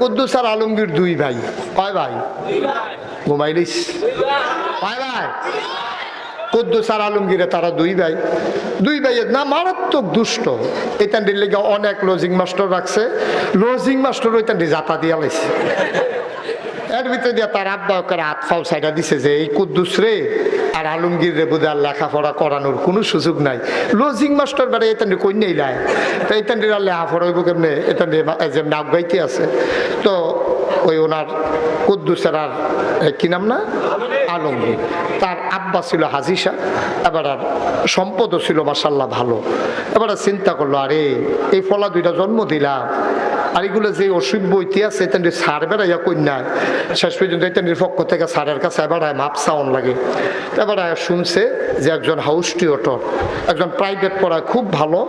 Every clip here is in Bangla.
কুদ্দুস আর আলমগীর দুই ভাই। কয় ভাই? ঘুমাইলিস? কয় ভাই? কুদ্দুস আর আলমগীরে তারা দুই ভাই। দুই ভাইয়ের না মারাত্মক দুষ্ট। এতান্ডির লেগে অনেক লজিং মাস্টার রাখছে। লজিং মাস্টার ওইতান্ডি জাতা দিয়া লাইছে এর ভিতরে দিয়ে তার আব্বা ওকে হাত ফাও সাইডা দিছে যে, এই কুদ্দুস রে, আর আলমগীর রে বুধে আর লেখাপড়া করানোর কোনো সুযোগ নাই। লজিং মাস্টার বেড়ে এতান কন্যাই লাই তো এতান্ডির আর লেখাপড়া হইব কেমনে? এতান্ডি যে নাক গাইতে আছে। তো ওই ওনার কুদ্দুসের আর কি নাম না? আলমগীর। তার আব্বা ছিল হাজিসা, এবার আর সম্পদও ছিল মাসাল্লাহ ভালো। এবার আর চিন্তা করল, আরে, এই ফলা দুইটা জন্ম দিলাম আর এগুলো যে অসভ্য ইতিহাস এতেন সার বেড়াইয়া কন্যা শেষ পর্যন্ত এতেন পক্ষ থেকে সারের কাছে এবার মাপ সাউন লাগে। এবার শুনছে যে একজন হাউস টিওটর একজন প্রাইভেট পড়ায় খুব ভালো।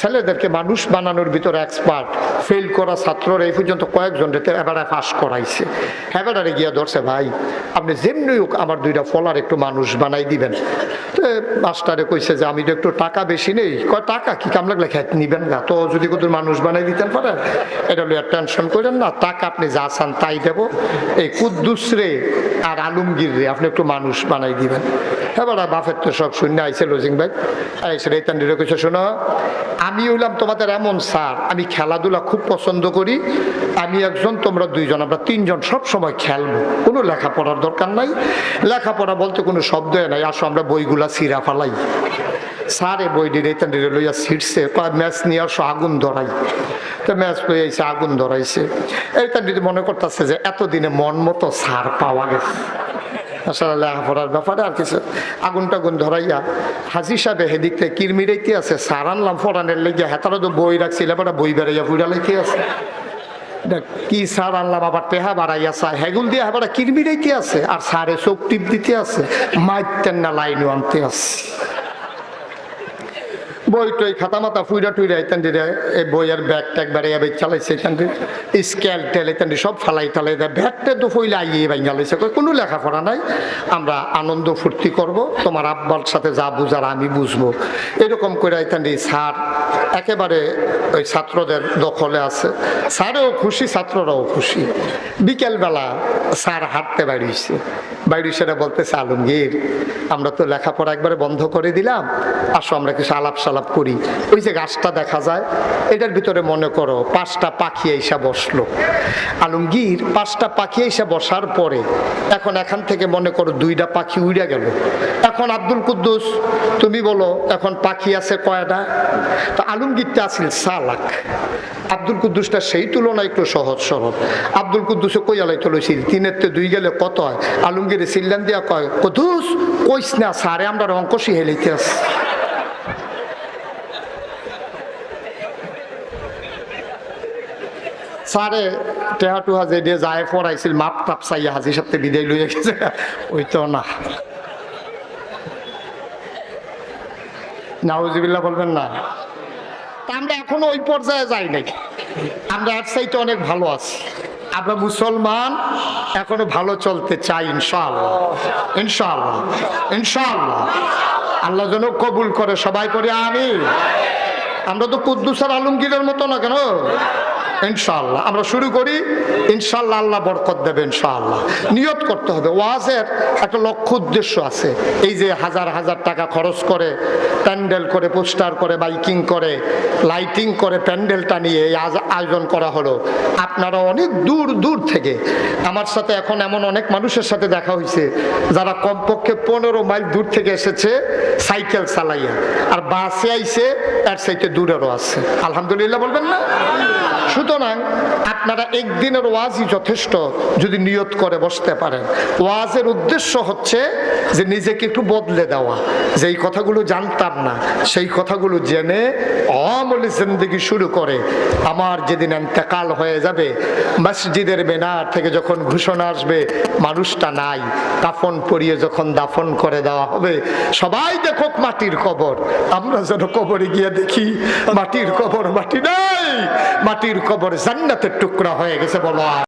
ছেলেদেরকে মানুষ বানানোর ভিতরে এক্সপার্ট ফেল করা ছাত্ররা এই পর্যন্ত কয়েকজন রেতে এবারে পাস করাইছে। এবারে গিয়া ধরছে, ভাই, আপনি যেমনি হোক আমার দুইটা ফলার একটু মানুষ বানাই দিবেন। মাস্টারে কইছে যে, আমি তো একটু টাকা বেশি নেই। কয়, টাকা কি কাম লাগলে খেত নিবেন না। তো যদি কত মানুষ বানাই দিতেন পারেন এটা লইয়া টেনশন করেন না, টাকা আপনি যা চান তাই দেবো। এই কুদ্দুস রে আর আলমগীর রে আপনি একটু মানুষ বানাই দিবেন। এবার বাফের তো সব শূন্য আইসে লজিং ভাই। আইসে রেতান দিলে কইছে, শোনো, আমি হইলাম তোমাদের এমন স্যার, আমি খেলাধুলা খুব পছন্দ করি। আমি একজন, তোমরা দুইজন, আমরা তিনজন সব সময় খেলব। কোনো লেখাপড়ার দরকার নাই। লেখাপড়া বলতে কোনো শব্দ নাই। আসো, আমরা বইগুলা সিরা ফালাই। এই বইটি রেতান দিলে লইয়া ছিটছে ম্যাচ নিয়ে আসো, আগুন ধরাই। তো ম্যাচ লই আইসে আগুন ধরাইছে। এইটা যদি মনে করতেছে যে, এতদিনে মন মতো সার পাওয়া গেছে। লেখাপড়ার ব্যাপারে আর কিছু। আগুন টাগুন ধরাইয়া হাজি সাহেব হেদিক থেকে কিরমিরাইতে আছে, সার আনলাম ফরানের লেগে হেতারা তো বই রাখছিল এবার বই বেড়াইয়া ফুইরা লাইতে আছে। কি সার আনলাম আবার টেহা বাড়াইয়া চা হেগুল দিয়ে আবার কিরমিরাইতে আছে, আর সারে চোখ টিপ দিতে আছে, মাইতেন না লাইন আনতে আছে। বই টই খাতা মাতা ফুইরা টুইরা এখান দিয়ে এই বইয়ের ব্যাগ ট্যাগ বেড়াইয়া বেগ চালাইছে এখান দিয়ে। স্কেল টেল এখান সব ফালাই টালাই দেয়। ব্যাগটা তো ফইলে আইয়ে ভাঙ্গা লাইছে, কই কোনো লেখাপড়া নাই। আমরা আনন্দ ফুর্তি করব, তোমার আব্বার সাথে যা বুঝার আমি বুঝব। এরকম করে এখান দিয়ে স্যার একেবারে ওই ছাত্রদের দখলে আছে। স্যারও খুশি, ছাত্ররাও খুশি। বিকেলবেলা স্যার হাঁটতে বাইরেছে বাইরে সেটা বলতেছে, আলমগীর, আমরা তো লেখাপড়া একবারে বন্ধ করে দিলাম। আসো, আমরা কিছু আলাপ সালাপ করি। ওই যে গাছটা দেখা যায়, এটার ভিতরে মনে করো পাঁচটা পাখি এসে বসল। আলমগীর পাঁচটা পাখি এসে বসার পরে এখন এখান থেকে মনে করো দুইটা পাখি উড়ে গেল। এখন আব্দুল কুদ্দুস, তুমি বলো, এখন পাখি আছে কয়টা? তো আলমগীরটা আছিল সালাক আব্দুল কুদ্দুসটা সেই তুলনায় একটু সহজ সরল। আব্দুল কুদ্দুসে কই আলাই চলেছিল তিনের তে দুই গেলে কত হয়? আলমগীরে সিল্লান দিয়া কয়, কুদ্দুস, কইস না সারে, আমরা অঙ্ক শিহেলিতে আছি। স্যারে টেহা টুহা যে দিয়ে যায় পড়াইছিল, মাপ টাপ চাইয়া হাজির সাথে বিদায় লইয়া গেছে। ওই তো না। নাউজিবিল্লা বলবেন না? আমরা এখনও ওই পর্যায়ে যাই নাই। আমরা এক সাইতে অনেক ভালো আছি। আমরা মুসলমান, এখনও ভালো চলতে চাই, ইনশাআল্লাহ। ইনশাআল্লাহ। ইনশাআল্লাহ। আল্লাহ যেন কবুল করে সবাই করে আমি আমরা তো কুদ্দুসার আলমগীরের মতো না কেন? ইনশাআল্লাহ। আমরা শুরু করি, ইনশাআল্লাহ আল্লাহ বরকত দেবে ইনশাআল্লাহ। নিয়ত করতে হবে। ওয়াজের একটা লক্ষ্য উদ্দেশ্য আছে। এই যে হাজার হাজার টাকা খরচ করে প্যান্ডেল করে, পোস্টার করে, বাইকিং করে, লাইটিং করে প্যান্ডেলটা নিয়ে এই আয়োজন করা হলো। আপনারা অনেক দূর দূর থেকে আমার সাথে এখন এমন অনেক মানুষের সাথে দেখা হয়েছে, যারা কমপক্ষে পনেরো মাইল দূর থেকে এসেছে সাইকেল চালাইয়া। আর বাসে আইছে তার সাইতে দূরেরও আছে। আলহামদুলিল্লাহ বলবেন না? সুতরাং আপনারা একদিনের ওয়াজই যথেষ্ট যদি নিয়ত করে বসতে পারেন। ওয়াজের উদ্দেশ্য হচ্ছে যে নিজেকে একটু বদলে দেওয়া। যেই কথাগুলো জানতাম না, সেই কথাগুলো জেনে অমলি জিন্দগি শুরু করে। আমার যেদিন এন্তেকাল হয়ে যাবে, মসজিদের মেনার থেকে যখন ঘোষণা আসবে, মানুষটা নাই, কাফন পরিয়ে যখন দাফন করে দেওয়া হবে, সবাই দেখুক মাটির কবর। আমরা যেন কবরে গিয়ে দেখি, মাটির কবর মাটি নাই, মাটির কবর জান্নাতের টুকরা হয়ে গেছে বলো